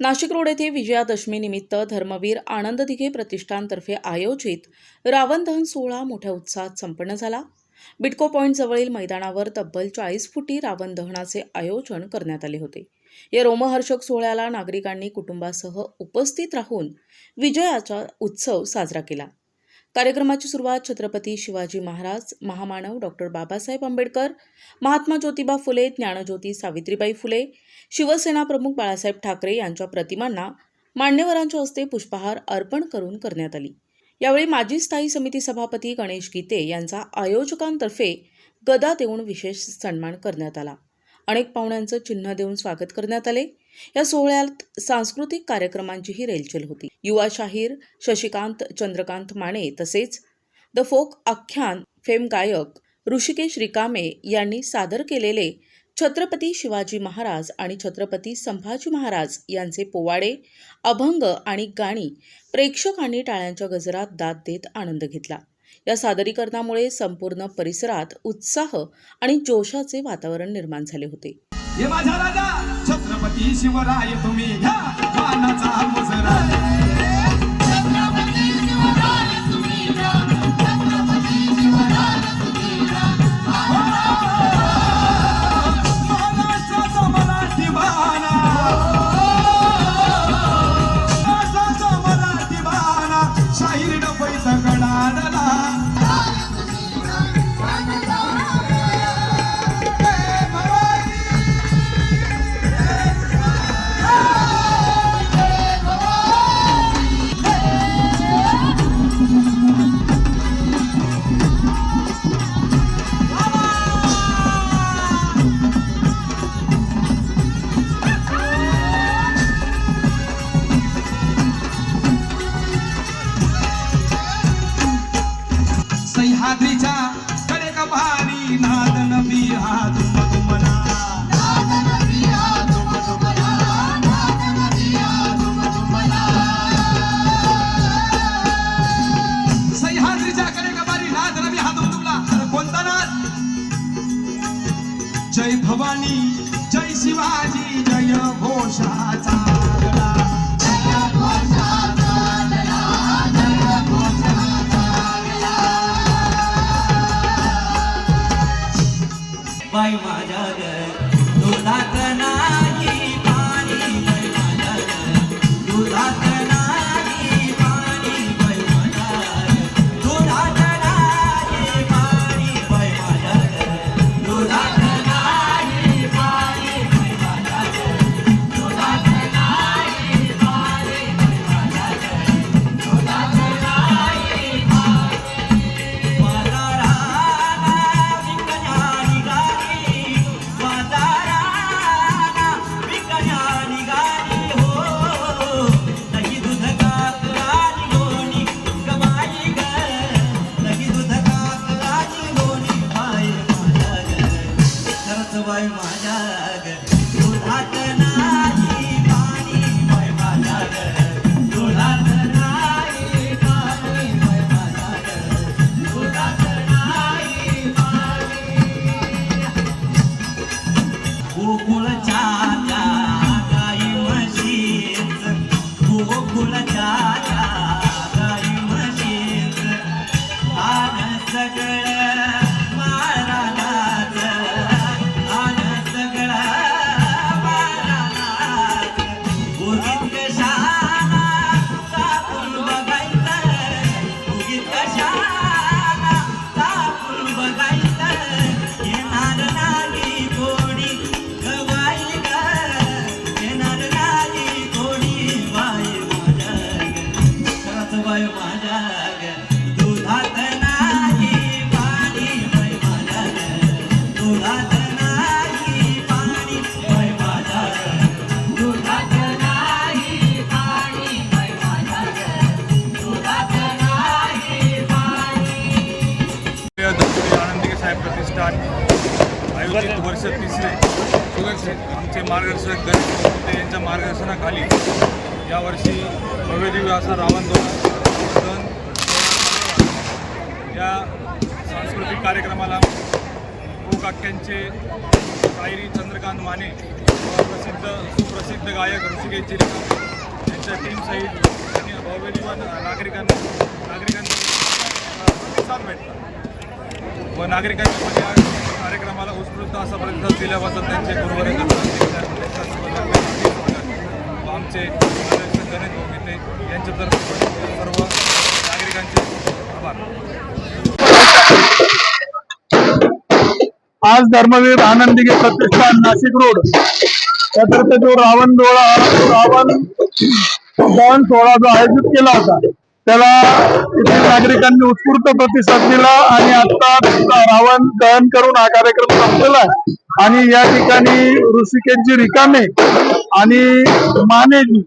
Nashik road येथे विजयादशमीनिमित्त धर्मवीर आनंद दिघे प्रतिष्ठानतर्फे आयोजित रावण दहन सोहळा मोठ्या उत्साहात संपन्न झाला. बिटको पॉईंट जवळील मैदानावर तब्बल चाळीस फुटी रावण दहनाचे आयोजन करण्यात आले होते. या रोमहर्षक सोहळ्याला नागरिकांनी कुटुंबासह उपस्थित राहून विजयाचा उत्सव साजरा केला. कार्यक्रमाची सुरुवात छत्रपती शिवाजी महाराज महामानव डॉक्टर बाबासाहेब आंबेडकर महात्मा ज्योतिबा फुले ज्ञानज्योती सावित्रीबाई फुले शिवसेना प्रमुख बाळासाहेब ठाकरे यांच्या प्रतिमांना मान्यवरांच्या हस्ते पुष्पहार अर्पण करून करण्यात आली. यावेळी माजी स्थायी समिती सभापती गणेश गीते यांचा आयोजकांतर्फे गदा देऊन विशेष सन्मान करण्यात आला. अनेक पाहुण्यांचं चिन्ह देऊन स्वागत करण्यात आले. या सोहळ्यात सांस्कृतिक कार्यक्रमांचीही रेलचेल होती. युवा शाहीर शशिकांत चंद्रकांत माने तसेच द फोक आख्यान फेम गायक ऋषिकेश रिकामे यांनी सादर केलेले छत्रपती शिवाजी महाराज आणि छत्रपती संभाजी महाराज यांचे पोवाडे अभंग आणि गाणी प्रेक्षकांनी टाळ्यांच्या गजरात दाद देत आनंद घेतला. या सादरीकरणामुळे संपूर्ण परिसरात उत्साह आणि जोशाचे वातावरण निर्माण झाले होते. हे माझा राजा छत्रपती शिवराय तुम्ही घ्या. जय भवानी जय शिवाजी जय घोषाचा माझ्या ग. तुला आयोजित वर्ष तिसरे. आमचे मार्गदर्शक गणेश यांच्या मार्गदर्शनाखाली यावर्षी भव्य दिव्य असा रावण दोन या सांस्कृतिक कार्यक्रमाला कोक काक्यांचे शायरी चंद्रकांत माने प्रसिद्ध सुप्रसिद्ध गायक ऋषिकेश चिरेकर यांच्या टीमसहित आणि भव्यजीवन नागरिकांना नागरिकांना प्रतिसाद भेटला. व नागरिकांनी मध्ये या कार्यक्रमाला उत्स्फूर्त असा प्रतिसाद दिल्याबद्दल त्यांचे गुरुवर्ग आमचे गणेश भाऊ यांच्यातर्फे सर्व नागरिकांचे आज धर्मवीर आनंद प्रतिष्ठान नाशिक रोड. त्यातर्फे जो रावण डोळा रावण दहन सोहळा जो आयोजित केला होता त्याला येथील नागरिकांनी उत्स्फूर्त प्रतिसाद दिला आणि आता रावण दहन करून हा कार्यक्रम संपलेला आहे. आणि या ठिकाणी ऋषिकेशजी रिकामे आणि मानेजी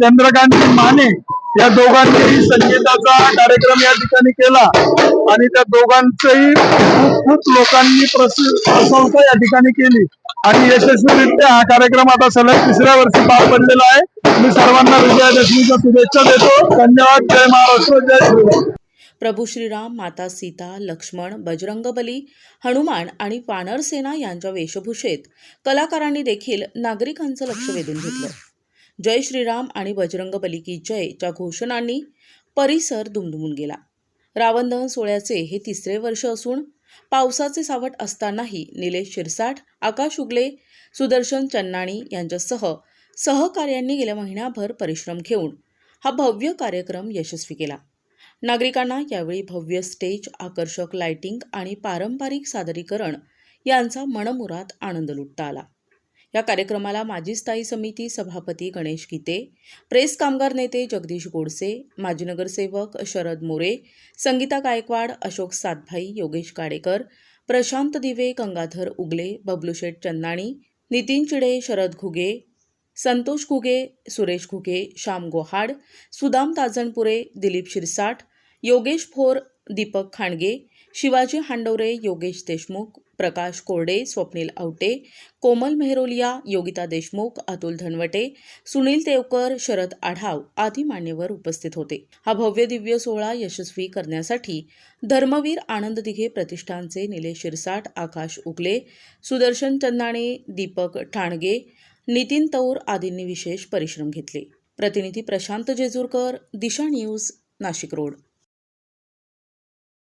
चंद्रकांतजी माने या दोघांनीही संगीताचा कार्यक्रम या ठिकाणी केला. आणि त्या दोघांचंही खूप खूप लोकांनी प्रशंसा या ठिकाणी केली. आणि यशस्वीरित्या हा कार्यक्रम आता सलग तिसऱ्या वर्षी पार पडलेला आहे. मी सर्वांना विजयादशमीच्या शुभेच्छा देतो. धन्यवाद. जय महाराष्ट्र. जय श्रीराम. प्रभू श्रीराम माता सीता लक्ष्मण बजरंगबली हनुमान आणि वानरसेना यांच्या वेशभूषेत कलाकारांनी देखील नागरिकांचं लक्ष वेधून घेतलं. जय श्रीराम आणि बजरंगबली की जयच्या घोषणांनी परिसर दुमदुमून गेला. रावण दहन सोहळ्याचे हे तिसरे वर्ष असून पावसाचे सावट असतानाही निलेश शिरसाट आकाश उगले सुदर्शन चन्नाणी यांच्यासह सहकार्यांनी गेल्या महिनाभर परिश्रम घेऊन हा भव्य कार्यक्रम यशस्वी केला. नागरिकांना यावेळी भव्य स्टेज आकर्षक लाइटिंग आणि पारंपरिक सादरीकरण यांचा मनमुरात आनंद लुटता आला. या कार्यक्रमाला माजी स्थायी समिती सभापती गणेश गीते प्रेस कामगार नेते जगदीश गोडसे माजी नगरसेवक शरद मोरे संगीता गायकवाड अशोक सातभाई योगेश काडेकर प्रशांत दिवे गंगाधर उगले बबलूशेठ चन्नाणी नितीन चिडे शरद घुगे संतोष घुगे सुरेश घुगे श्याम गोहाड सुदाम ताजणपुरे दिलीप शिरसाट योगेश भोर दीपक खांडगे शिवाजी हांडवरे योगेश देशमुख प्रकाश कोरडे स्वप्नील आवटे कोमल मेहरोलिया योगिता देशमुख अतुल धनवटे सुनील देवकर शरद आढाव आदी मान्यवर उपस्थित होते. हा भव्य दिव्य सोहळा यशस्वी करण्यासाठी धर्मवीर आनंद दिघे प्रतिष्ठानचे निलेश शिरसाट आकाश उगले सुदर्शन चंदाणे दीपक ठाणगे नितीन तौर आदींनी विशेष परिश्रम घेतले. प्रतिनिधी प्रशांत जेजूरकर दिशा न्यूज नाशिक रोड.